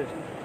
Yes.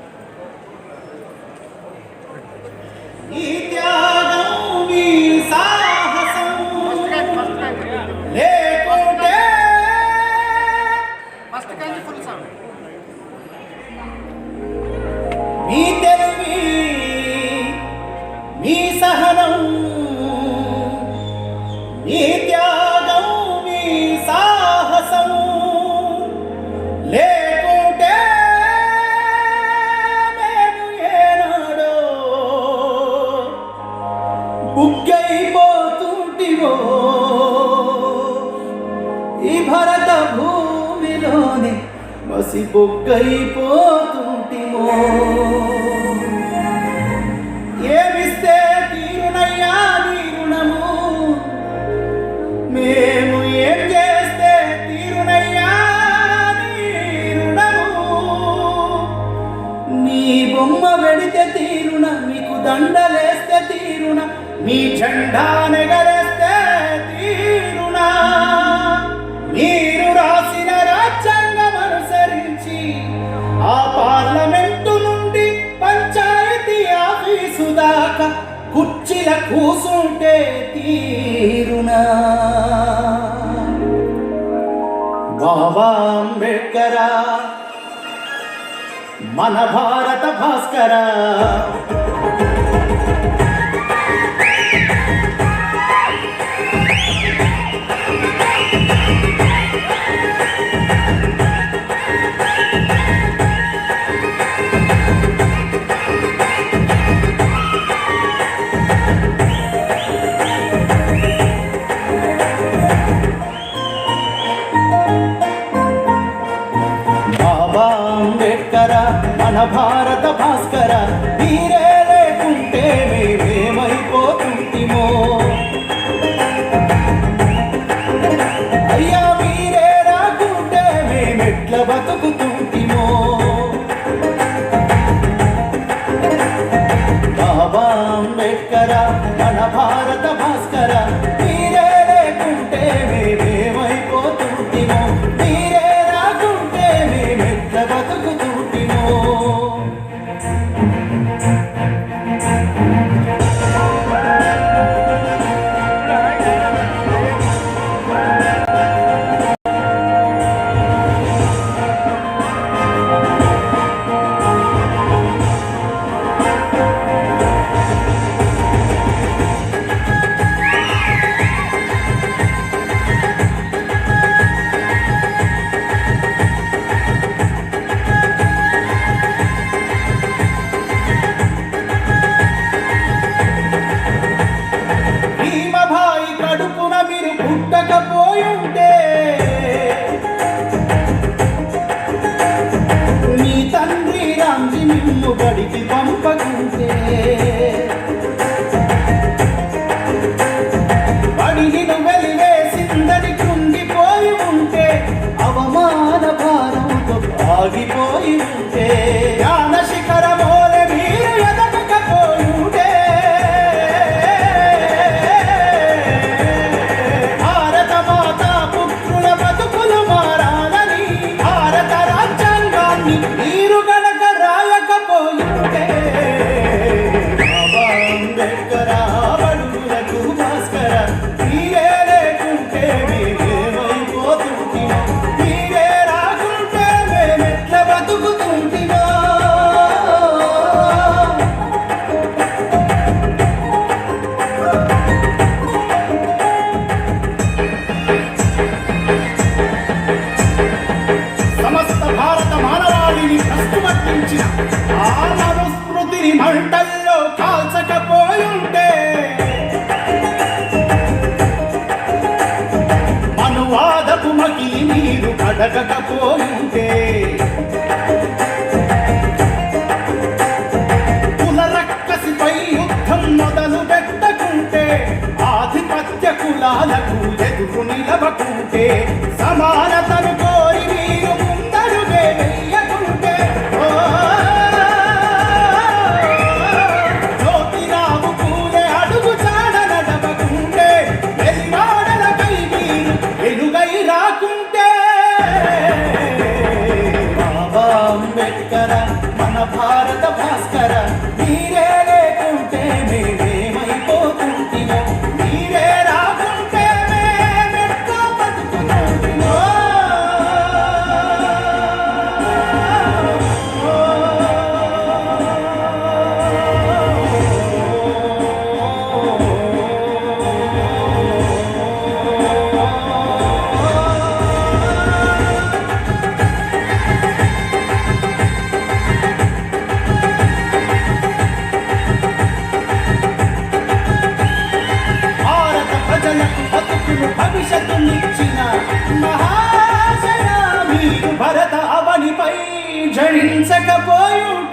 పర్వత భూమిలోనే మసి బొగ్గైపోతుంటిమో ఏమిస్తే తీరునయ్యా నీ రుణము? మేము ఏం చేస్తే తీరునయ్యా నీ రుణము? నీ బొమ్మ పెడితే తీరున మీకు దండలేస్తే తీరున మీ జెండా నెగరే కూసుంటే తీరునా? బాబా అంబేడ్కరా మన భారత భాస్కరా. अंबेडकर मन भारत भास्कर वीरे జరగకపోతే కులరక్కసిపై యుద్ధం మొదలు పెట్టకుంటే ఆధిపత్య కులాల భక్తులు భవిష్యత్తు నిచ్చిన మహాశయామి భరత అవనిపై జడించకపోయుడు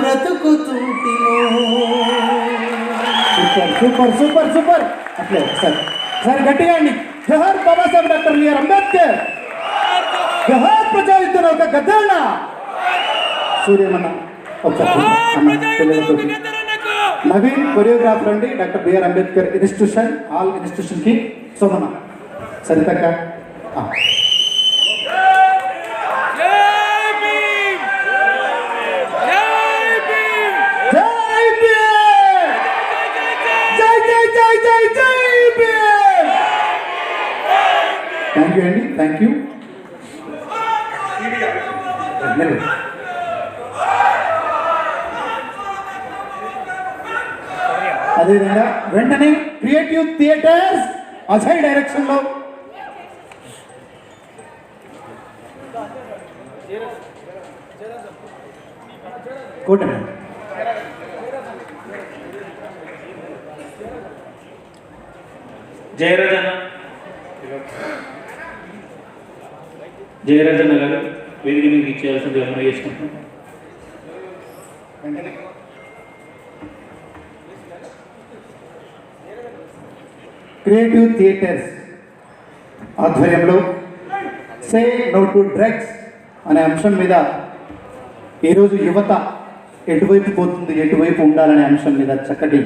బ్రతుకుతుంటిమో సూపర్ సూపర్ సూపర్ సూపర్. అట్లే సార్ సార్ గట్టిగా అండి. Jawahar Babasaheb doctor BR Ambedkar. Jawahar ప్రజాయుద్ధం ఒక గద్దన్న సూర్యమన్న ఒకసారి. నవీన్ కొరియోగ్రాఫర్ అండి doctor BR Ambedkar institution all ఇన్స్టిట్యూషన్కి Somana సరితక్క thank you అండి థ్యాంక్ యూ నిలబడి. అదేవిధంగా వెంటనే క్రియేటివ్ థియేటర్స్ అజయ్ డైరెక్షన్ లో కూటమి జయరాజన్న జయరాజన్న గారు వేదిక మీకు ఇచ్చేయాల్సింది మనం చేసుకుంటాం క్రియేటివ్ థియేటర్స్ ఆధ్వర్యంలో సే నో టు డ్రగ్స్ అనే అంశం మీద ఈరోజు యువత ఎటువైపు పోతుంది ఎటువైపు ఉండాలనే అంశం మీద చక్కటి